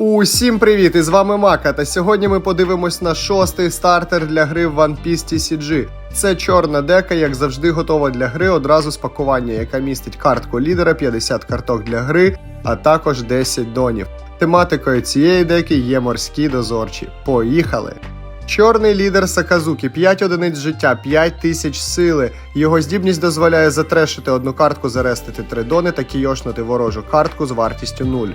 Усім привіт! І з вами Мака. Та сьогодні ми подивимось на шостий стартер для гри в One Piece TCG. Це чорна дека, як завжди, готова для гри одразу з пакування, яка містить картку лідера, 50 карток для гри, а також 10 донів. Тематикою цієї деки є морські дозорчі. Поїхали! Чорний лідер Саказукі 5 одиниць життя, 5 тисяч сили. Його здібність дозволяє затрешити одну картку, зарестити три дони та кійошнути ворожу картку з вартістю 0.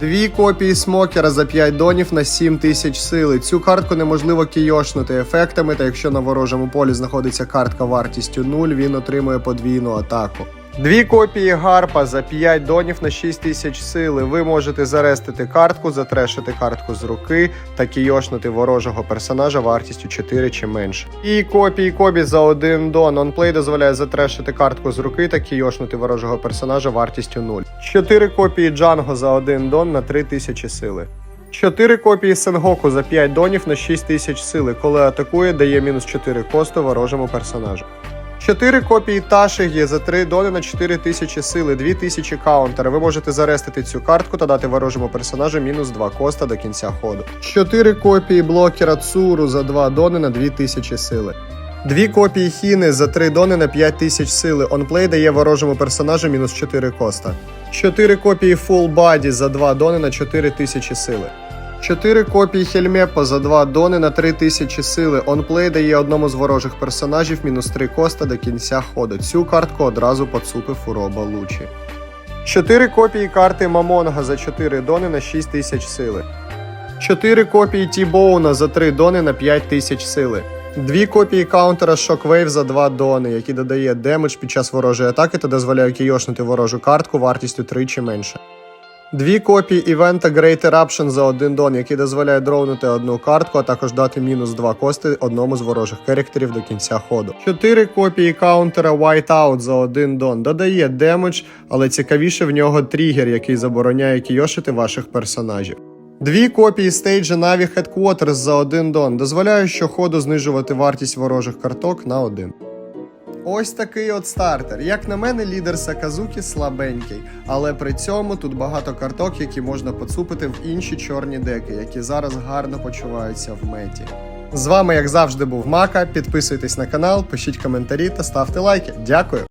Дві копії смокера за 5 донів на 7 тисяч сили. Цю картку неможливо кійошнути ефектами, та якщо на ворожому полі знаходиться картка вартістю 0, він отримує подвійну атаку. Дві копії гарпа за 5 донів на 6 тисяч сили. Ви можете зарестити картку, затрешити картку з руки та кійошнути ворожого персонажа вартістю 4 чи менше. І копії кобі за 1 дон. Онплей дозволяє затрешити картку з руки та кійошнути ворожого персонажа вартістю 0. 4 копії Джанго за 1 дон на 3 тисячі сили. 4 копії Сенгоку за 5 донів на 6 тисяч сили. Коли атакує, дає мінус 4 косту ворожому персонажу. 4 копії Ташигі за 3 дони на 4 тисячі сили, 2 тисячі каунтера. Ви можете зарестити цю картку та дати ворожому персонажу мінус 2 коста до кінця ходу. 4 копії блокера Цуру за 2 дони на 2 тисячі сили. Дві копії Хіни за 3 дони на 5 тисяч сили. Онплей дає ворожому персонажу мінус 4 коста. 4 копії Full Body за 2 дони на 4 тисячі сили. 4 копії Хельмепа за 2 дони на 3 тисячі сили. Онплей дає одному з ворожих персонажів мінус 3 коста до кінця ходу. Цю картку одразу поцупив Уроба Лучі. 4 копії карти Мамонга за 4 дони на 6 тисяч сили. 4 копії Тібоуна за 3 дони на 5 тисяч сили. Дві копії каунтера Shockwave за 2 дони, який додає демедж під час ворожої атаки та дозволяє кійошнути ворожу картку вартістю 3 чи менше. Дві копії івента Great Eruption за 1 дон, який дозволяє дроунути одну картку, а також дати мінус 2 кости одному з ворожих керектерів до кінця ходу. 4 копії каунтера Whiteout за 1 дон додає демедж, але цікавіше в нього тригер, який забороняє кійошити ваших персонажів. Дві копії стейджа Na'Vi Headquarters за 1 дон дозволяють щоходу знижувати вартість ворожих карток на 1. Ось такий от стартер. Як на мене, лідер Саказукі слабенький, але при цьому тут багато карток, які можна поцупити в інші чорні деки, які зараз гарно почуваються в меті. З вами, як завжди, був Мака. Підписуйтесь на канал, пишіть коментарі та ставте лайки. Дякую!